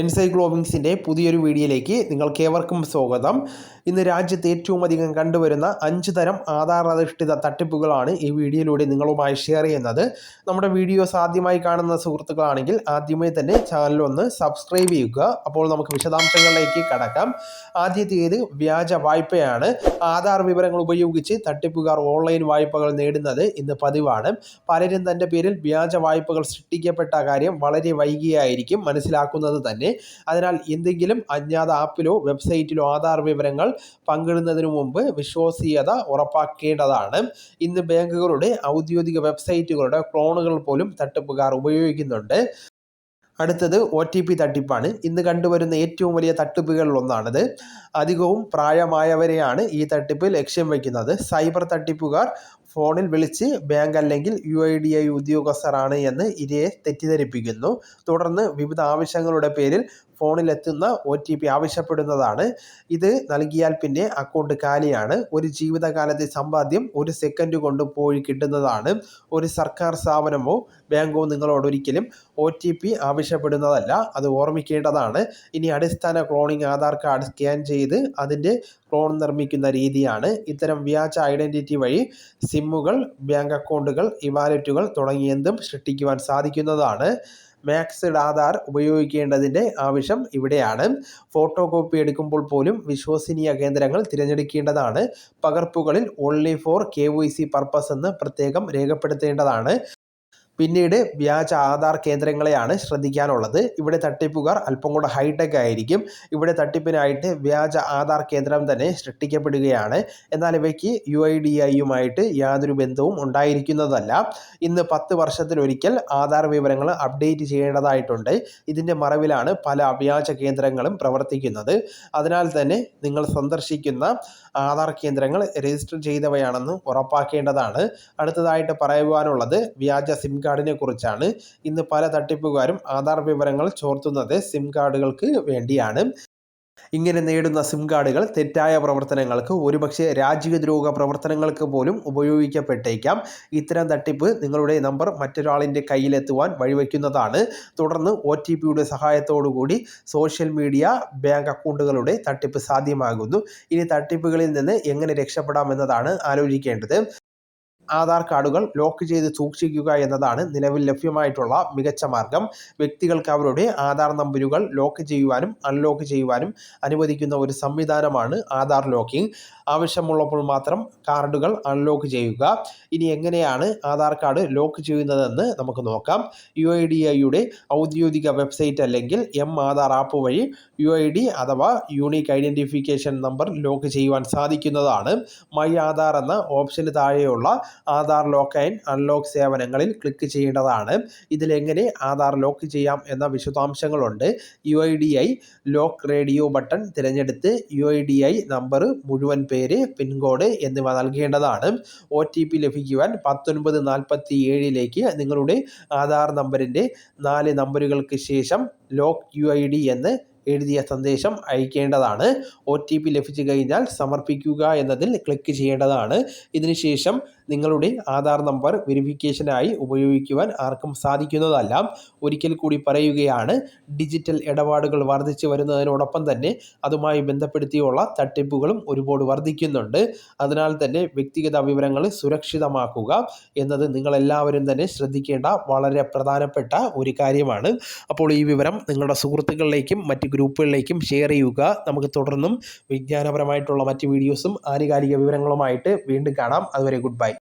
എൻസൈക്ലോബിങ്സിന്റെ പുതിയൊരു വീഡിയോയിലേക്ക് നിങ്ങൾക്കേവർക്കും സ്വാഗതം. ഇന്ന് രാജ്യത്ത് ഏറ്റവും അധികം കണ്ടുവരുന്ന അഞ്ച് തരം ആധാർ അധിഷ്ഠിത തട്ടിപ്പുകളാണ് ഈ വീഡിയോയിലൂടെ നിങ്ങളുമായി ഷെയർ ചെയ്യുന്നത്. നമ്മുടെ വീഡിയോസ് ആദ്യമായി കാണുന്ന സുഹൃത്തുക്കളാണെങ്കിൽ ആദ്യമേ തന്നെ ചാനൽ ഒന്ന് സബ്സ്ക്രൈബ് ചെയ്യുക. അപ്പോൾ നമുക്ക് വിശദാംശങ്ങളിലേക്ക് കടക്കാം. ആദ്യത്തേത് വ്യാജ വായ്പയാണ്. ആധാർ വിവരങ്ങൾ ഉപയോഗിച്ച് തട്ടിപ്പുകാർ ഓൺലൈൻ വായ്പകൾ നേടുന്നത് ഇന്ന് പതിവാണ്. പലരും തന്റെ പേരിൽ വ്യാജ വായ്പകൾ സൃഷ്ടിക്കപ്പെട്ട കാര്യം വളരെ വൈകിയായിരിക്കും മനസ്സിലാക്കുന്നത് തന്നെ. അതിനാൽ എന്തെങ്കിലും അജ്ഞാത ആപ്പിലോ വെബ്സൈറ്റിലോ ആധാർ വിവരങ്ങൾ പങ്കിടുന്നതിന് മുമ്പ് വിശ്വസനീയത ഉറപ്പാക്കേണ്ടതാണ്. ഇന്ന് ബാങ്കുകളുടെ ഔദ്യോഗിക വെബ്സൈറ്റുകളുടെ ക്ലോണുകൾ പോലും തട്ടിപ്പുകാർ ഉപയോഗിക്കുന്നുണ്ട്. അടുത്തത് ഒ ടി പി തട്ടിപ്പാണ്. ഇന്ന് കണ്ടുവരുന്ന ഏറ്റവും വലിയ തട്ടിപ്പുകളിൽ ഒന്നാണിത് അധികവും പ്രായമായവരെയാണ് ഈ തട്ടിപ്പ് ലക്ഷ്യം വയ്ക്കുന്നത്. സൈബർ തട്ടിപ്പുകാർ ഫോണിൽ വിളിച്ച് ബാങ്ക് അല്ലെങ്കിൽ യു ഐ ഡി ഐ ഉദ്യോഗസ്ഥരാണ് എന്ന് ഇരയെ തെറ്റിദ്ധരിപ്പിക്കുന്നു. തുടർന്ന് വിവിധ ആവശ്യങ്ങളുടെ പേരിൽ ഫോണിലെത്തുന്ന ഒ ടി പി ആവശ്യപ്പെടുന്നതാണ്. ഇത് നൽകിയാൽ പിന്നെ അക്കൗണ്ട് കാലിയാണ്. ഒരു ജീവിതകാലത്തെ സമ്പാദ്യം ഒരു സെക്കൻഡ് കൊണ്ട് പോയി കിട്ടുന്നതാണ്. ഒരു സർക്കാർ സ്ഥാപനമോ ബാങ്കോ നിങ്ങളോട് ഒരിക്കലും ഒ ടി പി ആവശ്യപ്പെടുന്നതല്ല. അത് ഓർമ്മിക്കേണ്ടതാണ്. ഇനി അടിസ്ഥാന ക്ലോണിംഗ് ആധാർ കാർഡ് സ്കാൻ ചെയ്ത് അതിന്റെ ക്ലോൺ നിർമ്മിക്കുന്ന രീതിയാണ്. ഇത്തരം വ്യാജ ഐഡന്റിറ്റി വഴി സിമ്മുകൾ ബാങ്ക് അക്കൗണ്ടുകൾ ഇവാലറ്റുകൾ തുടങ്ങിയതും സൃഷ്ടിക്കുവാൻ സാധിക്കുന്നതാണ്. മാക്സ്ഡ് ആധാർ ഉപയോഗിക്കേണ്ടതിന്റെ ആവശ്യം ഇവിടെയാണ്. ഫോട്ടോ കോപ്പി എടുക്കുമ്പോൾ പോലും വിശ്വസനീയ കേന്ദ്രങ്ങൾ തിരഞ്ഞെടുക്കേണ്ടതാണ്. പകർപ്പുകളിൽ only for K Y C purpose എന്ന് പ്രത്യേകം രേഖപ്പെടുത്തേണ്ടതാണ്. പിന്നീട് വ്യാജ ആധാർ കേന്ദ്രങ്ങളെയാണ് ശ്രദ്ധിക്കാനുള്ളത്. ഇവിടെ തട്ടിപ്പുകാർ അല്പം കൂടെ ഹൈടെക് ആയിരിക്കും. ഇവിടെ തട്ടിപ്പിനായിട്ട് വ്യാജ ആധാർ കേന്ദ്രം തന്നെ സൃഷ്ടിക്കപ്പെടുകയാണ്. എന്നാൽ ഇവയ്ക്ക് യു ഐ ഡി ഐയുമായിട്ട് യാതൊരു ബന്ധവും ഉണ്ടായിരിക്കുന്നതല്ല. ഇന്ന് പത്ത് വർഷത്തിലൊരിക്കൽ ആധാർ വിവരങ്ങൾ അപ്ഡേറ്റ് ചെയ്യേണ്ടതായിട്ടുണ്ട്. ഇതിന്റെ മറവിലാണ് പല വ്യാജ കേന്ദ്രങ്ങളും പ്രവർത്തിക്കുന്നത്. അതിനാൽ തന്നെ നിങ്ങൾ സന്ദർശിക്കുന്ന ആധാർ കേന്ദ്രങ്ങൾ രജിസ്റ്റർ ചെയ്തവയാണെന്ന് ഉറപ്പാക്കേണ്ടതാണ്. അടുത്തതായിട്ട് പറയുവാനുള്ളത് വ്യാജ സിം കാർഡിനെ കുറിച്ചാണ് ഇന്ന് പല തട്ടിപ്പുകാരും ആധാർ വിവരങ്ങൾ ചോർത്തുന്നത് സിം കാർഡുകൾക്ക് വേണ്ടിയാണ്. ഇങ്ങനെ നേടുന്ന സിം കാർഡുകൾ തെറ്റായ പ്രവർത്തനങ്ങൾക്ക് ഒരുപക്ഷെ രാജ്യദ്രോഹ പ്രവർത്തനങ്ങൾക്ക് പോലും ഉപയോഗിക്കപ്പെട്ടേക്കാം. ഇത്തരം തട്ടിപ്പ് നിങ്ങളുടെ നമ്പർ മറ്റൊരാളിന്റെ കയ്യിലെത്തുവാൻ വഴിവെക്കുന്നതാണ്. തുടർന്ന് ഒ ടി പിയുടെ സഹായത്തോടുകൂടി സോഷ്യൽ മീഡിയ ബാങ്ക് അക്കൗണ്ടുകളുടെ തട്ടിപ്പ് സാധ്യമാകുന്നു. ഇനി തട്ടിപ്പുകളിൽ നിന്ന് എങ്ങനെ രക്ഷപ്പെടാമെന്നതാണ് ആലോചിക്കേണ്ടത്. ആധാർ കാർഡുകൾ ലോക്ക് ചെയ്ത് സൂക്ഷിക്കുക എന്നതാണ് നിലവിൽ ലഭ്യമായിട്ടുള്ള മികച്ച മാർഗം. വ്യക്തികൾക്ക് അവരുടെ ആധാർ നമ്പറുകൾ ലോക്ക് ചെയ്യുവാനും അൺലോക്ക് ചെയ്യുവാനും അനുവദിക്കുന്ന ഒരു സംവിധാനമാണ് ആധാർ ലോക്കിംഗ്. ആവശ്യമുള്ളപ്പോൾ മാത്രം കാർഡുകൾ അൺലോക്ക് ചെയ്യുക. ഇനി എങ്ങനെയാണ് ആധാർ കാർഡ് ലോക്ക് ചെയ്യുന്നതെന്ന് നമുക്ക് നോക്കാം. യു ഐ ഡി ഐയുടെ ഔദ്യോഗിക വെബ്സൈറ്റ് അല്ലെങ്കിൽ എം ആധാർ ആപ്പ് വഴി യു ഐ ഡി അഥവാ യൂണീക്ക് ഐഡന്റിഫിക്കേഷൻ നമ്പർ ലോക്ക് ചെയ്യുവാൻ സാധിക്കുന്നതാണ്. മൈ ആധാർ എന്ന ഓപ്ഷന് താഴെയുള്ള ആധാർ ലോക്ക് ആൻഡ് അൺലോക്ക് സേവനങ്ങളിൽ ക്ലിക്ക് ചെയ്യേണ്ടതാണ്. ഇതിലെങ്ങനെ ആധാർ ലോക്ക് ചെയ്യാം എന്ന വിശദാംശങ്ങളുണ്ട്. U I D I lock radio button തിരഞ്ഞെടുത്ത് U I D I number മുഴുവൻ പേര് പിൻകോഡ് എന്നിവ നൽകേണ്ടതാണ്. ഒ ടി പി ലഭിക്കുവാൻ പത്തൊൻപത് നാൽപ്പത്തി ഏഴിലേക്ക് നിങ്ങളുടെ ആധാർ നമ്പറിന്റെ നാല് നമ്പറുകൾക്ക് ശേഷം ലോക്ക് യു ഐ ഡി എന്ന് എഴുതിയ സന്ദേശം അയക്കേണ്ടതാണ്. ഒ ടി പി ലഭിച്ചു കഴിഞ്ഞാൽ സമർപ്പിക്കുക എന്നതിൽ ക്ലിക്ക് ചെയ്യേണ്ടതാണ്. ഇതിനുശേഷം നിങ്ങളുടെ ആധാർ നമ്പർ വെരിഫിക്കേഷനായി ഉപയോഗിക്കുവാൻ ആർക്കും സാധിക്കുന്നതല്ല. ഒരിക്കൽ കൂടി പറയുകയാണ് ഡിജിറ്റൽ ഇടപാടുകൾ വർദ്ധിച്ചു വരുന്നതിനോടൊപ്പം തന്നെ അതുമായി ബന്ധപ്പെടുത്തിയുള്ള തട്ടിപ്പുകളും ഒരുപാട് വർദ്ധിക്കുന്നുണ്ട്. അതിനാൽ തന്നെ വ്യക്തിഗത വിവരങ്ങൾ സുരക്ഷിതമാക്കുക എന്നത് നിങ്ങളെല്ലാവരും തന്നെ ശ്രദ്ധിക്കേണ്ട വളരെ പ്രധാനപ്പെട്ട ഒരു കാര്യമാണ്. അപ്പോൾ ഈ വിവരം നിങ്ങളുടെ സുഹൃത്തുക്കളിലേക്കും മറ്റ് ഗ്രൂപ്പുകളിലേക്കും ഷെയർ ചെയ്യുക. നമുക്ക് തുടർന്നും വിജ്ഞാനപരമായിട്ടുള്ള മറ്റ് വീഡിയോസും ആനുകാലിക വിവരങ്ങളുമായിട്ട് വീണ്ടും കാണാം. അതുവരെ ഗുഡ് ബൈ